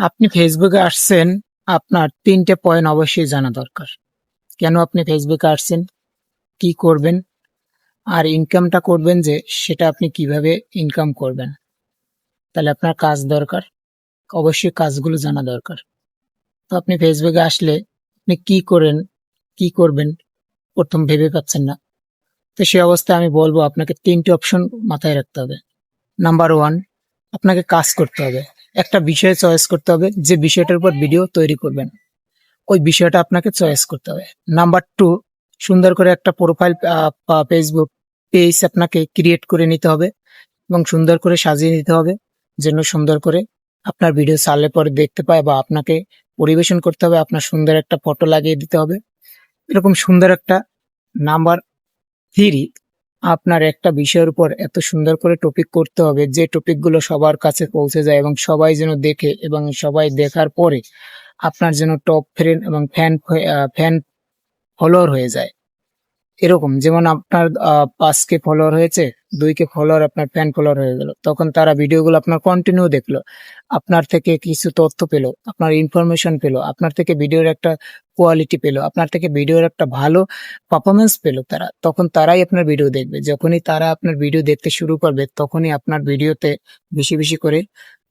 আপনি ফেসবুকে আসছেন, আপনার তিনটে পয়েন্ট অবশ্যই জানা দরকার। কেন আপনি ফেসবুকে আসছেন? কি করবেন? আর ইনকামটা করবেন যে, সেটা আপনি কীভাবে ইনকাম করবেন? তাহলে আপনার কাজ দরকার। অবশ্যই কাজগুলো জানা দরকার। তো আপনি ফেসবুকে আসলে আপনি কি করেন, কি করবেন, প্রথম ভেবে পাচ্ছেন না। তো সেই অবস্থায় আমি বলব, আপনাকে তিনটে অপশন মাথায় রাখতে হবে। নাম্বার ওয়ান আপনাকে কাজ করতে হবে। একটা বিষয় চয়েস করতে হবে, যে বিষয়টার উপর ভিডিও তৈরি করবেন। ওই বিষয়টা আপনাকে চয়েস করতে হবে। নাম্বার টু সুন্দর করে একটা প্রোফাইল ফেসবুক পেজ আপনাকে ক্রিয়েট করে নিতে হবে এবং সুন্দর করে সাজিয়ে নিতে হবে, যেন সুন্দর করে আপনার ভিডিও চাললে পরে দেখতে পায় বা আপনাকে পরিবেশন করতে হবে, আপনার সুন্দর একটা ফটো লাগিয়ে দিতে হবে। এরকম সুন্দর একটা নাম্বার থ্রি আপনার একটা বিষয়ের উপর এত সুন্দর করে টপিক করতে হবে, যে টপিকগুলো সবার কাছে পৌঁছে যায় এবং সবাই যেন দেখে এবং সবাই দেখার পরে আপনার যেন টপ ফ্রেন্ড এবং ফ্যান ফ্যান ফলোয়ার হয়ে যায়। এরকম, যেমন আপনার পাঁচকে ফলোয়ার হয়েছে দুই কে ফলোয়ার আপনার ফ্যান ফলোয়ার হয়ে গেল। তখন তারা ভিডিওগুলো আপনার কন্টিনিউ দেখল। আপনার থেকে কিছু তথ্য পেল, আপনার ইনফরমেশন পেল, আপনার থেকে ভিডিওর একটা কোয়ালিটি পেল, আপনার থেকে ভিডিওর একটা ভালো পারফরমেন্স পেল তারা। তখন তারাই আপনার ভিডিও দেখবে। যখনই তারা আপনার ভিডিও দেখতে শুরু করবে, তখনই আপনার ভিডিওতে বেশি বেশি করে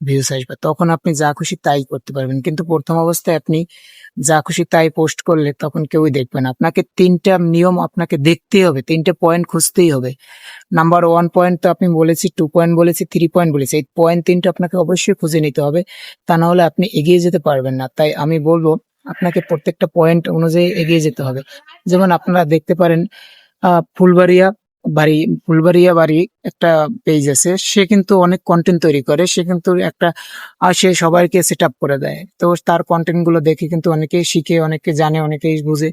ভিউস আসবে। তখন আপনি যা খুশি তাই করতে পারবেন। কিন্তু প্রথম অবস্থায় আপনি যা খুশি তাই পোস্ট করলে তখন কেউই দেখবে না। আপনাকে তিনটা নিয়ম আপনাকে দেখতেই হবে, তিনটে পয়েন্ট খুঁজতেই হবে। নাম্বার ওয়ান পয়েন্ট তো আপনি বলেছি টু পয়েন্ট বলেছি থ্রি পয়েন্ট বলেছি। এই পয়েন্ট তিনটা আপনাকে অবশ্যই খুঁজে নিতে হবে, তা না হলে আপনি এগিয়ে যেতে পারবেন না। তাই আমি বলব, আপনাকে প্রত্যেকটা পয়েন্ট অনুযায়ী এগিয়ে যেতে হবে। যেমন আপনারা দেখতে পারেন ফুলবাড়িয়া বাড়ি, ফুলবাড়িয়া বাড়ি একটা পেজ আছে। সে কিন্তু অনেক কন্টেন্ট তৈরি করে। সে কিন্তু একটা সে সবাইকে সেট আপ করে দেয়। তো তার কন্টেন্টগুলো দেখে কিন্তু অনেকেই শিখে, অনেকে জানে, অনেকেই বুঝে।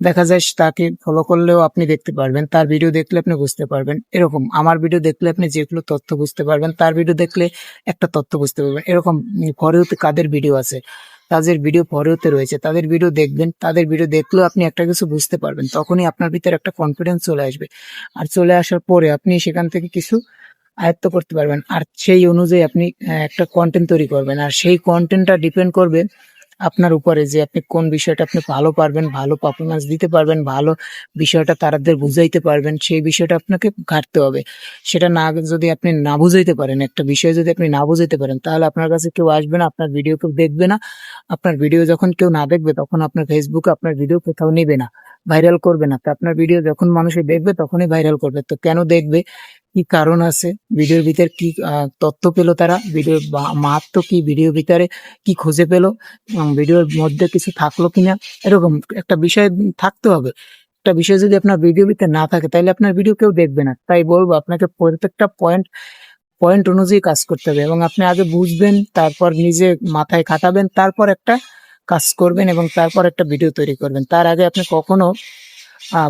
দেখা যায় তাকে ফলো করলেও আপনি দেখতে পারবেন। তার ভিডিও দেখলে আপনি বুঝতে পারবেন। এরকম, আমার ভিডিও দেখলে আপনি যেগুলো তথ্য বুঝতে পারবেন, তার ভিডিও দেখলে একটা তথ্য বুঝতে পারবেন। এরকম ফরেওতে কাদের ভিডিও আছে? তাদের ভিডিও পরেওতে রয়েছে। তাদের ভিডিও দেখবেন, তাদের ভিডিও দেখলেও আপনি একটা কিছু বুঝতে পারবেন। তখনই আপনার ভিতরে একটা কনফিডেন্স চলে আসবে। আর চলে আসার পরে আপনি সেখান থেকে কিছু আয়ত্ত করতে পারবেন। আর সেই অনুযায়ী আপনি একটা কন্টেন্ট তৈরি করবেন। আর সেই কন্টেন্টটা ডিপেন্ড করবে আপনার উপরে যে আপনি কোন বিষয়টা আপনি ভালো পারবেন, ভালো পারফরমেন্স দিতে পারবেন, ভালো বিষয়টা তারাদের বুঝাইতে পারবেন, সেই বিষয়টা আপনাকে ঘাটতে হবে। সেটা না যদি আপনি না বুঝাইতে পারেন, একটা বিষয় যদি আপনি না বুঝাইতে পারেন, তাহলে আপনার কাছে কেউ আসবে না, আপনার ভিডিও কেউ দেখবে না। আপনার ভিডিও যখন কেউ না দেখবে, তখন আপনার ফেসবুকে আপনার ভিডিও কোথাও নেবে না। ভাইরাল করবে না। আপনার ভিডিও যখন মানুষে দেখবে, তখনই ভাইরাল করবে। তো কেন দেখবে? কি কারণ আছে? ভিডিওর ভিতরে কি তথ্য পেল তারা? ভিডিওর মাহাত্ম কি? ভিডিওর ভিতরে কি খুঁজে পেল? ভিডিওর মধ্যে কিছু থাকল কিনা? এরকম একটা বিষয় থাকতে হবে। একটা বিষয় যদি আপনার ভিডিও ভিতরে না থাকে তাহলে আপনার ভিডিও কেউ দেখবে না। তাই বলব, আপনাকে প্রত্যেকটা পয়েন্ট পয়েন্ট অনুযায়ী কাজ করতে হবে। এবং আপনি আগে বুঝবেন, তারপর নিজে মাথায় খাটাবেন, তারপর একটা কাজ করবেন এবং তারপর একটা ভিডিও তৈরি করবেন। তার আগে আপনি কখনো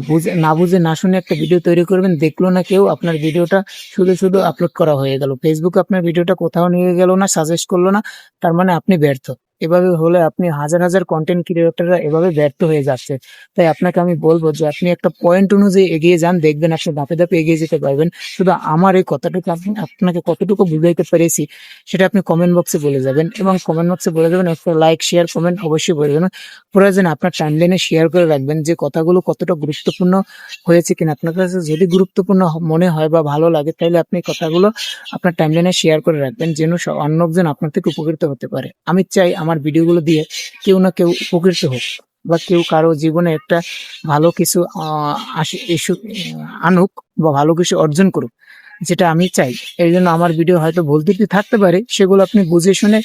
বুঝে, না বুঝে, না শুনে একটা ভিডিও তৈরি করবেন, দেখল না কেউ, আপনার ভিডিওটা শুধু শুধু আপলোড করা হয়ে গেল। ফেসবুক আপনার ভিডিওটা কোথাও নিয়ে গেল না সাজেস্ট করল না, তার মানে আপনি ব্যর্থ। এভাবে হলে আপনি হাজার হাজার কন্টেন্ট ক্রিয়েটররা এভাবে ব্যর্থ হয়ে যাচ্ছে। তাই আপনাকে আমি বলব যে আপনি একটা পয়েন্ট অনুযায়ী এগিয়ে যান, দেখবেন আপনি ধাপে ধাপে এগিয়ে যেতে পারবেন। শুধু আমার এই কথাটুকু আপনি আপনাকে কতটুকু বুঝাইতে পেরেছি, সেটা আপনি কমেন্ট বক্সে বলে যাবেন এবং কমেন্ট বক্সে বলে যাবেন, একটা লাইক শেয়ার কমেন্ট অবশ্যই বলে যাবেন। প্রয়োজনে আপনার টাইমলাইনে শেয়ার করে রাখবেন যে কথাগুলো কতটা গুরুত্বপূর্ণ হয়েছে কিনা। আপনার কাছে যদি গুরুত্বপূর্ণ মনে হয় বা ভালো লাগে তাহলে আপনি কথাগুলো আপনার টাইমলাইনে শেয়ার করে রাখবেন, যেন অন্যজন আপনার থেকে উপকৃত হতে পারে। আমি চাই আমার ভিডিওগুলো দিয়ে কেউ না কেউ উপকৃত হোক বা কেউ কারও জীবনে একটা ভালো কিছু ইস্যু আনুক বা ভালো কিছু অর্জন করুক, যেটা আমি চাই। এই জন্য আমার ভিডিও হয়তো ভুল ত্রুটি থাকতে পারে, সেগুলো আপনি বুঝে শুনে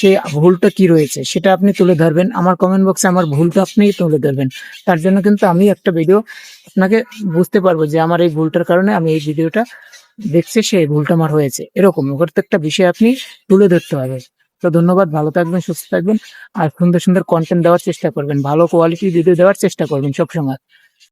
সেই ভুলটা কি রয়েছে সেটা আপনি তুলে ধরবেন। আমার কমেন্ট বক্সে আমার ভুলটা আপনি তুলে ধরবেন। তার জন্য কিন্তু আমি একটা ভিডিও আপনাকে বুঝতে পারব যে আমার এই ভুলটার কারণে আমি এই ভিডিওটা দেখছি, সেই ভুলটা আমার হয়েছে। এরকম প্রত্যেকটা বিষয় আপনি তুলে ধরতে হবে। তো ধন্যবাদ, ভালো থাকবেন, সুস্থ থাকবেন, আর সুন্দর সুন্দর কন্টেন্ট দেওয়ার চেষ্টা করবেন, ভালো কোয়ালিটি ভিডিও দেওয়ার চেষ্টা করবেন সবসময়।